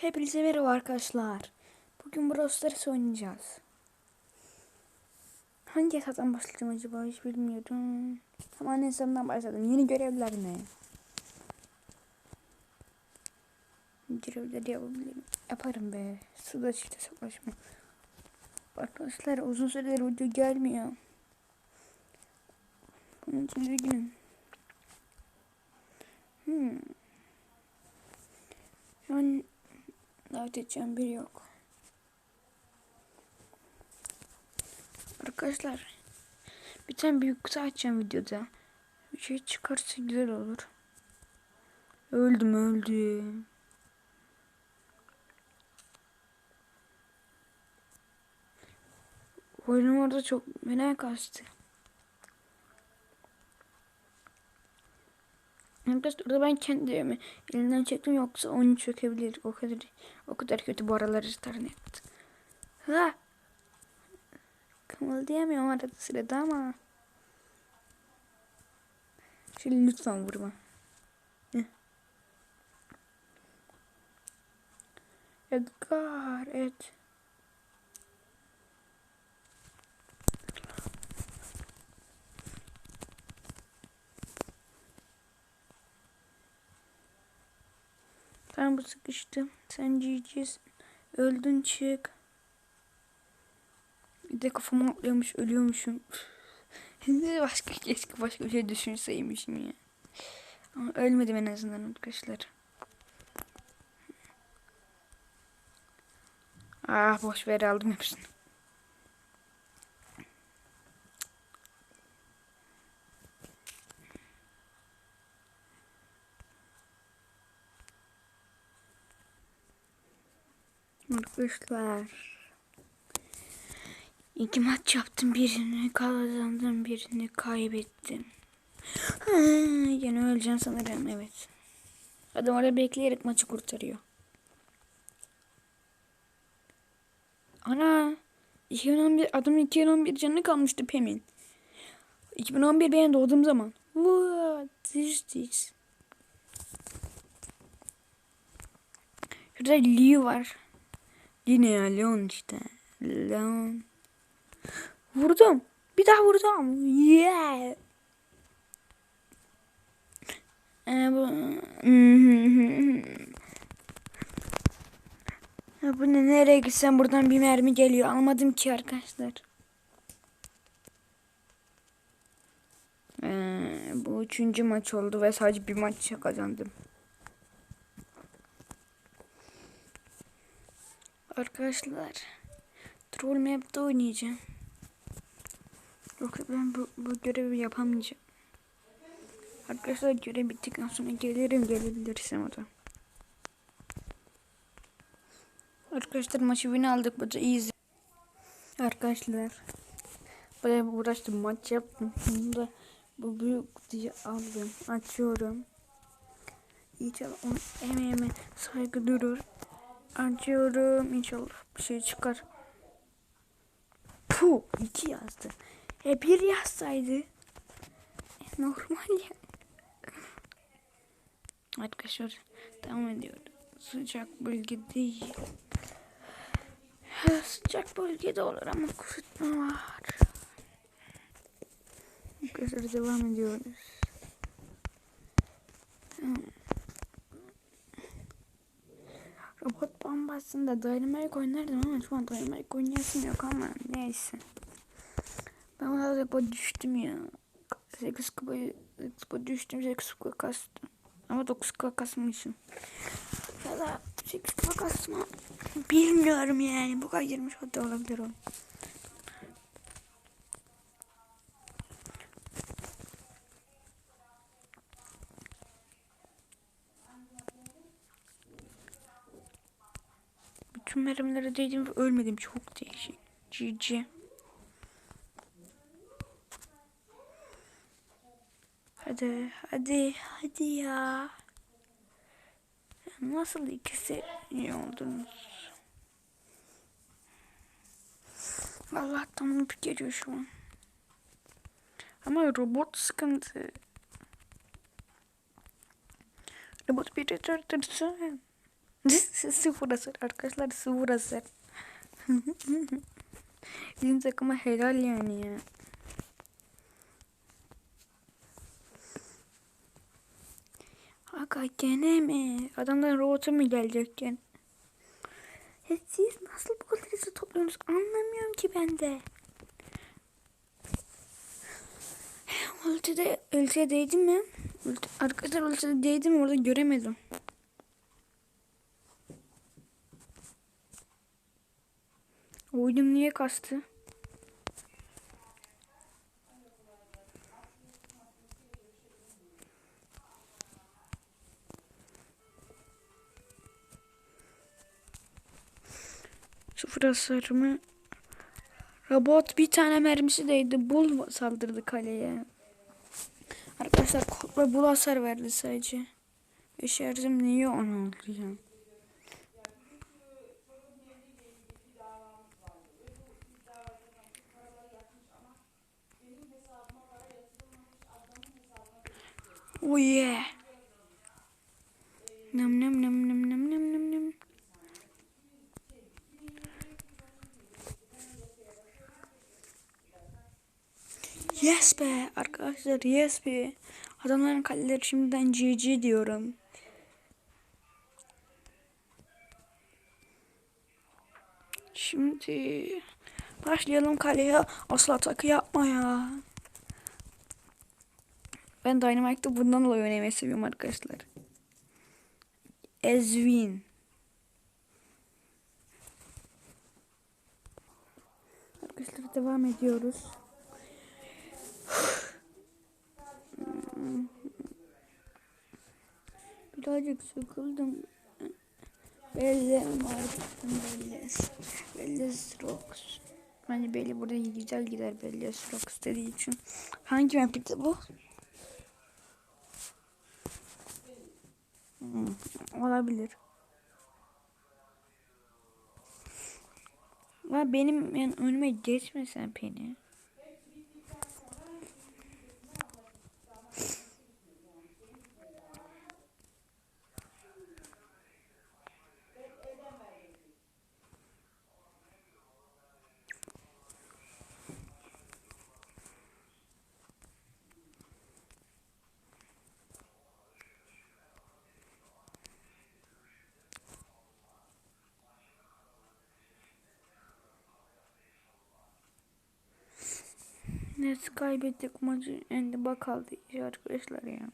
Hepinize merhaba arkadaşlar. Bugün Brawl Stars oynayacağız. Hangi hesaptan başlayacağım acaba hiç bilmiyorum. Ama anne hesabından başladım. Yeni görevler ne? Görevleri yapabilirim. Yaparım be. Suda çifte savaşma. Arkadaşlar uzun süredir video gelmiyor. Bunun için üzgünüm. Hmm. An davet edeceğim biri yok. Arkadaşlar bir tane büyük kutu açacağım videoda. Bir şey çıkarsa güzel olur. Öldüm öldüm. Oyunum orada çok fena kastı. Arkadaşlar orada ben kendimi elinden çektim yoksa onu çökebilir. O kadar o kadar kötü bu aralar internet. Ha. Kımıldayamıyorum arada sırada ama. Şimdi lütfen vurma. Heh. Edgar, et. Ben bu sıkıştım. Sen cicisin. Öldün çık. Bir de kafama atlıyormuş ölüyormuşum. Başka keşke başka bir şey düşünseymişim ya. Ama ölmedim en azından arkadaşlar. Ah boş ver aldım hepsini. Arkadaşlar. İki maç yaptım. Birini kazandım. Birini kaybettim. Ha, yine öleceğim sanırım. Evet. Adam orada bekleyerek maçı kurtarıyor. Ana. 2011 adamın 2011 canı kalmıştı Pem'in. 2011 ben doğduğum zaman. What is this? Şurada Lee var. Yine ya Leon işte. Leon. Vurdum. Bir daha vurdum. Yeah. Ee, bu... ya bu ne nereye gitsem buradan bir mermi geliyor. Almadım ki arkadaşlar. Ee, bu üçüncü maç oldu ve sadece bir maç kazandım. Arkadaşlar Troll Map'te oynayacağım. Yoksa ben bu, bu görevi yapamayacağım. Arkadaşlar görev bittikten sonra gelirim gelebilirsem o da. Arkadaşlar maçı win aldık. Bu da easy. Arkadaşlar bayağı uğraştım maç yaptım. Bunu da bu büyük kutuyu aldım. Açıyorum. İnşallah onun emeğime saygı durur. Açıyorum. İnşallah bir şey çıkar. Puh iki yazdı. E bir yazsaydı. E, normal ya. Arkadaşlar devam ediyoruz. Sıcak bölge değil. Sıcak bölgede olur ama kurutma var. Arkadaşlar devam ediyoruz. Robot bombasında Dynamite oynardım ama şu an Dynamite oynayasım yok ama neyse. Ben ona da düştüm ya. 8 kupa, 8 kupa düştüm 8 kupa kastım. Ama 9 kupa kasmışım. Ya da 8 kupa kasma. Bilmiyorum yani. Bu kadar girmiş o da olabilir o. Bütün mermileri değdim ve ölmedim. Çok değişik. GG. Hadi, hadi, hadi ya. Nasıl ikisi iyi oldunuz? Allah'tan bunu geliyor şu an. Ama robot sıkıntı. Robot biri durdursun. Sıfır hasar arkadaşlar sıfır hasar. Bizim takıma helal yani ya. Aga gene mi? Adamdan robotu mu gelecekken? Ya siz nasıl bu kadar hızlı topluyorsunuz? Anlamıyorum ki ben de. Ultide, ultiye değdi mi? Arkadaşlar ultide değdi mi orada göremedim. Oyunum niye kastı? Sıfır hasarımı. Robot bir tane mermisi değdi. Bul saldırdı kaleye. Arkadaşlar kodla bul hasar verdi sadece. Ve şarjım niye onu oldu ya? Oh yeah. Nam nam nam nam nam nam nam nam. Yes be arkadaşlar yes be. Adamların kaleleri şimdiden GG diyorum. Şimdi başlayalım kaleye asla takı yapma ya. Ben Dynamite'da bundan dolayı oynamayı seviyorum arkadaşlar. Ezvin. Arkadaşlar devam ediyoruz. Birazcık sıkıldım. Belli var. Belli. Belli Strokes. Bence belli burada güzel gider belli Strokes dediği için. Hangi map'ti bu? Hmm, olabilir. Ya benim yani önüme geçmesen beni. Neyse kaybettik maçı. Endi bakaldı arkadaşlar ya.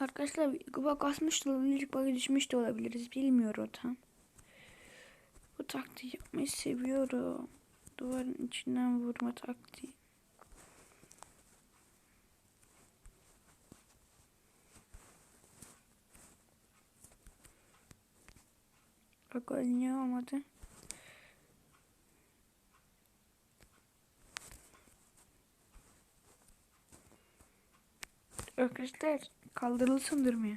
Arkadaşlar kuba kasmış da olabilir, bak düşmüş de olabiliriz. Bilmiyorum tam. Bu taktiği yapmayı seviyorum. Duvarın içinden vurma taktiği. Bak niye olmadı? Arkadaşlar kaldırılsın durmuyor.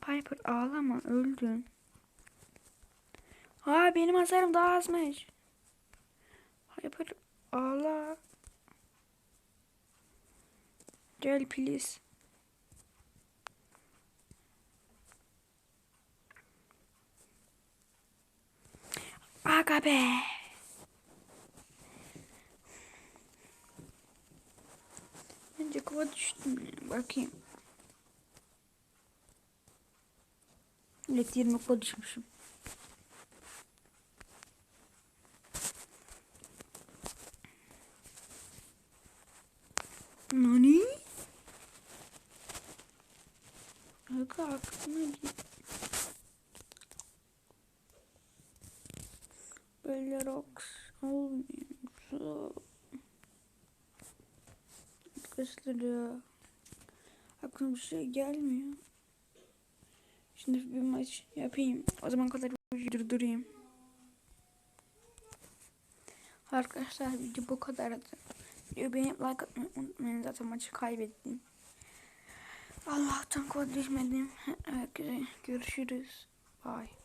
Piper ağlama öldün. Aa benim hasarım daha azmış. Piper ağla. Gel please. Aga be. Bence kova düştüm. Bakayım. Evet 20 kova düşmüşüm. Aklıma git. Böyle rocks olmuyor. Arkadaşlar ya. Aklıma bir gelmiyor. Şimdi bir maç yapayım. O zaman kadar durdurayım. Arkadaşlar video bu kadardı. Beğenip like atmayı unutmayın. Zaten maçı kaybettim. Allah'tan kod düşmedim. Görüşürüz. Bye.